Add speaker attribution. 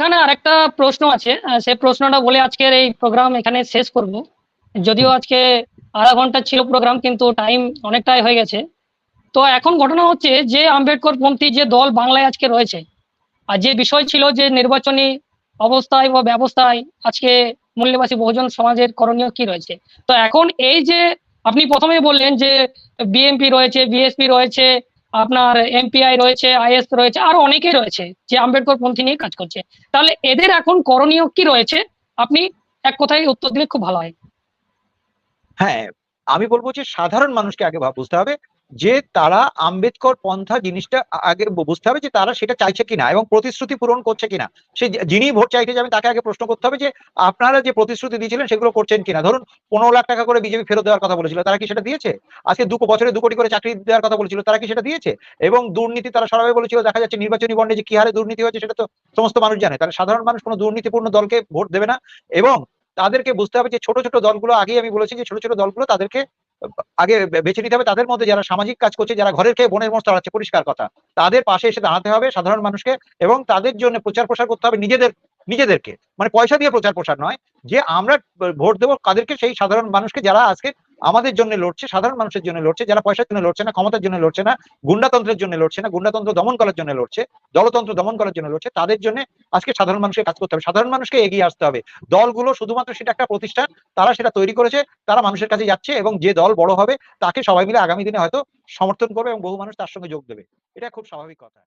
Speaker 1: এখানে আরেকটা প্রশ্ন আছে। সেই প্রশ্নটা বলে আজকের এই প্রোগ্রাম এখানে শেষ করব। যদিও আজকে আধা ঘণ্টা ছিল প্রোগ্রাম কিন্তু টাইম অনেকটাই হয়ে গেছে। তো এখন ঘটনা হচ্ছে যে আম্বেদকর পন্থী যে দল বাংলায় আজকে রয়েছে, আর যে বিষয় ছিল যে নির্বাচনী অবস্থায় বা ব্যবস্থায় আজকে মূল্যবাসী বহুজন সমাজের করণীয় কি রয়েছে? তো এখন এই যে আপনি প্রথমেই বললেন যে বিএনপি রয়েছে, বিএসপি রয়েছে আপনার এমপিআই রয়েছে আইএস রয়েছে, আরও অনেকে রয়েছে যে আম্বেদকর পন্থী নিয়ে কাজ করছে। তাহলে এদের এখন করণীয় কি রয়েছে? আপনি এক কথায় উত্তর দিলে খুব ভালো হয়।
Speaker 2: হ্যাঁ আমি বলব যে সাধারণ মানুষকে আগে বুঝতে হবে। যে তারা আম্বেদকর পন্থা জিনিসটা আগে বুঝতে হবে যে তারা সেটা চাইছে কিনা এবং প্রতিশ্রুতি পূরণ করছে কিনা। সে যিনি ভোট চাইতে যাবেন তাকে আগে প্রশ্ন করতে হবে যে আপনারা যে প্রতিশ্রুতি দিয়েছিলেন সেগুলো করছেন কিনা। ধরুন পনেরো লাখ টাকা করে বিজেপি ফেরত দেওয়ার কথা বলেছিল, তারা কি সেটা দিয়েছে? আজকে দু বছরে দু কোটি করে চাকরি দেওয়ার কথা বলেছিল, তারা কি সেটা দিয়েছে? এবং দুর্নীতি তারা সরাবে বলেছিল, দেখা যাচ্ছে নির্বাচনী বন্ডে যে কি হারে দুর্নীতি হয়েছে সেটা তো সমস্ত মানুষ জানে। তাহলে সাধারণ মানুষ কোনো দুর্নীতিপূর্ণ দলকে ভোট দেবে না এবং তাদেরকে বুঝতে হবে যে ছোট ছোট দলগুলো, আগেই আমি বলেছি যে ছোট ছোট দলগুলো তাদেরকে আগে বেছে নিতে হবে তাদের মধ্যে যারা সামাজিক কাজ করছে, যারা ঘরের খেয়ে বনের মতো চালাচ্ছে পরিষ্কার কথা। তাদের পাশে এসে দাঁড়াতে হবে সাধারণ মানুষকে এবং তাদের জন্য প্রচার প্রসার করতে হবে নিজেদের, নিজেদেরকে। মানে পয়সা দিয়ে প্রচার প্রসার নয়, যে আমরা ভোট দেবো কাদেরকে সেই সাধারণ মানুষকে যারা আজকে আমাদের জন্য লড়ছে, সাধারণ মানুষের জন্য লড়ছে, যারা পয়সার জন্য লড়ছে না, ক্ষমতার জন্য লড়ছে না, গুন্ডাতন্ত্রের জন্য লড়ছে না, গুন্ডাতন্ত্র দমন করার জন্য লড়ছে, দলতন্ত্র দমন করার জন্য লড়ছে, তাদের জন্য আজকে সাধারণ মানুষকে কাজ করতে হবে। সাধারণ মানুষকে এগিয়ে আসতে হবে। দলগুলো শুধুমাত্র সেটা একটা প্রতিষ্ঠান, তারা সেটা তৈরি করেছে, তারা মানুষের কাছে যাচ্ছে এবং যে দল বড় হবে, তাকে সবাই মিলে আগামী দিনে হয়তো সমর্থন করবে এবং বহু মানুষ তার সঙ্গে যোগ দেবে। এটা খুব স্বাভাবিক কথা।